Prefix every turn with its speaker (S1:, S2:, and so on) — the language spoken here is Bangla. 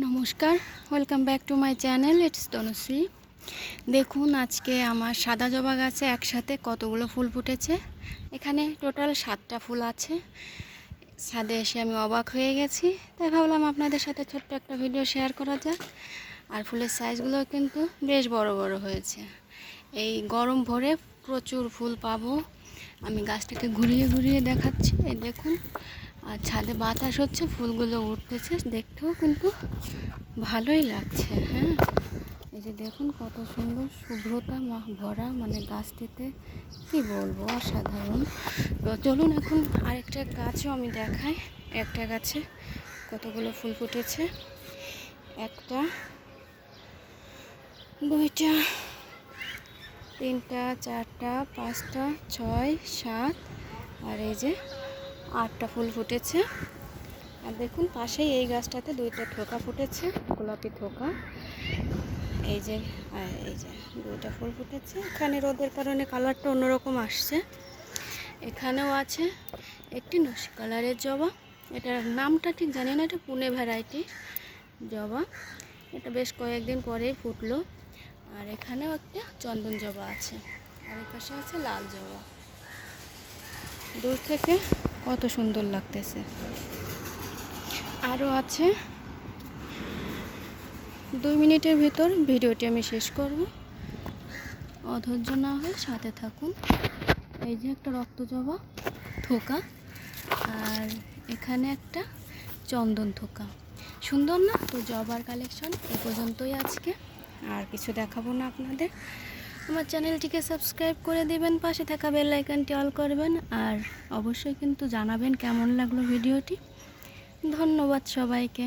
S1: নমস্কার welcome back to my channel it's Tanushree দেখুন, আজকে আমার সাদা জবা গাছে একসাথে কতগুলো ফুল ফুটেছে। এখানে টোটাল সাতটা ফুল আছে। ছাদে এসে আমি অবাক হয়ে গেছি। তাই ভাবলাম আপনাদের সাথে ছোট্ট একটা ভিডিও শেয়ার করা যাক। আর ফুলের সাইজগুলো কিন্তু বেশ বড় বড় হয়েছে। এই গরম ভরে প্রচুর ফুল পাবো। আমি গাছটাকে ঘুরিয়ে ঘুরিয়ে দেখাচ্ছি। এই দেখুন আর ছাদে বাতাস হচ্ছে, ফুলগুলো উঠতেছে, দেখতেও কিন্তু ভালোই লাগছে হ্যাঁ? এই যে দেখুন কত সুন্দর শুভ্রতা ভরা মানে গাছটিতে, কি বলব, অসাধারণ। তো চলুন এখন আরেকটা গাছও আমি দেখাই। একটা গাছে কতগুলো ফুল ফুটেছে, একটা, দুইটা, তিনটা, চারটা, পাঁচটা, ছয়, সাত, আর এই যে আটটা ফুল ফুটেছে। আর দেখুন, পাশেই এই গাছটাতে দুইটা থোকা ফুটেছে, গোলাপি থোকা। এই যে এই যে দুইটা ফুল ফুটেছে। এখানে রোদের কারণে কালারটা অন্যরকম আসছে। এখানেও আছে একটি নসি কালারের জবা। এটার নামটা ঠিক জানি না, এটা পুনে ভ্যারাইটি জবা। এটা বেশ কয়েকদিন পরেই ফুটলো। আর এখানেও একটা চন্দন জবা আছে। আর এর পাশে আছে লাল জবা। দূর থেকে কত সুন্দর লাগতেছে। আরও আছে। দুই মিনিটের ভিতর ভিডিওটি আমি শেষ করব। অধৈর্য না হয়ে সাথে থাকুন। এই যে একটা রক্ত জবা থোকা, আর এখানে একটা চন্দন থোকা। সুন্দর না? তো জবার কালেকশন এ পর্যন্তই আজকে। আর কিছু দেখাবো না আপনাদের। আমার চ্যানেলটিকে সাবস্ক্রাইব করে দেবেন, পাশে থাকা বেল আইকনটি অল করবেন, আর অবশ্যই কিন্তু জানাবেন কেমন লাগল ভিডিওটি। ধন্যবাদ সবাইকে।